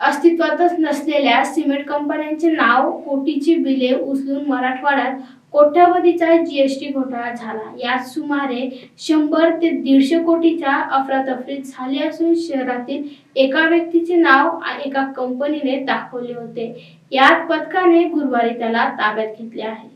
अस्तित्वातच नसलेल्या सिमेंट कंपन्यांचे नाव कोटीची बिले उचलून मराठवाड्यात कोट्यवधीचा जीएसटी घोटाळा झाला. यात सुमारे शंभर ते दीडशे कोटीच्या अफरातफरी झाली असून शहरातील एका व्यक्तीचे नाव एका कंपनीने दाखवले होते. यात पथकाने गुरुवारी त्याला ताब्यात घेतले आहे.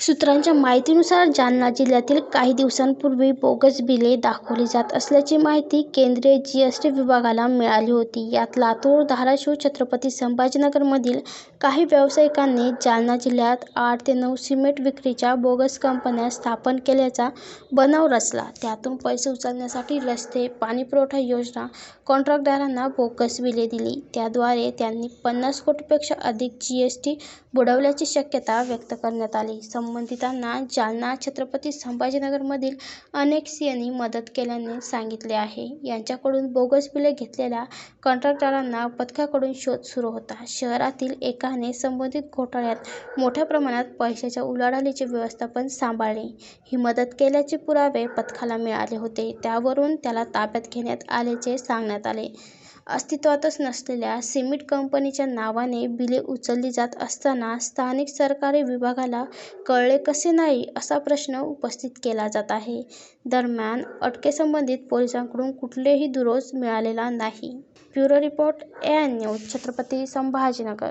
सूत्रांच्या माहितीनुसार जालना जिल्ह्यातील काही दिवसांपूर्वी बोगस बिले दाखवली जात असल्याची माहिती केंद्रीय जी एस टी विभागाला मिळाली होती. यात लातूर धाराशिव छत्रपती संभाजीनगरमधील काही व्यावसायिकांनी जालना जिल्ह्यात आठ ते नऊ सिमेंट विक्रीच्या बोगस कंपन्या स्थापन केल्याचा बनाव रचला. त्यातून पैसे उचलण्यासाठी रस्ते पाणीपुरवठा योजना कॉन्ट्रॅक्टदारांना बोगस बिले दिली. त्याद्वारे त्यांनी पन्नास कोटीपेक्षा अधिक जी एस टी बुडवल्याची शक्यता व्यक्त करण्यात आली. संबंधितांना जालना छत्रपती संभाजीनगरमधील अनेक सीएंनी मदत केल्याने सांगितले आहे. यांच्याकडून बोगस बिले घेतलेल्या कॉन्ट्रॅक्टरांना पथकाकडून शोध सुरू होता. शहरातील एकाने संबंधित घोटाळ्यात मोठ्या प्रमाणात पैशाच्या उलाढालीचे व्यवस्थापन सांभाळले. ही मदत केल्याचे पुरावे पथकाला मिळाले होते. त्यावरून त्याला ताब्यात घेण्यात आल्याचे सांगण्यात आले. अस्तित्वातच नसलेल्या सिमेंट कंपनीच्या नावाने बिले उचलली जात असताना स्थानिक सरकारी विभागाला कळले कसे नाही असा प्रश्न उपस्थित केला जात आहे. दरम्यान अटकेसंबंधित पोलिसांकडून कुठलेही दुरोज मिळालेला नाही. Bureau report A N news Chhatrapati Sambhajinagar.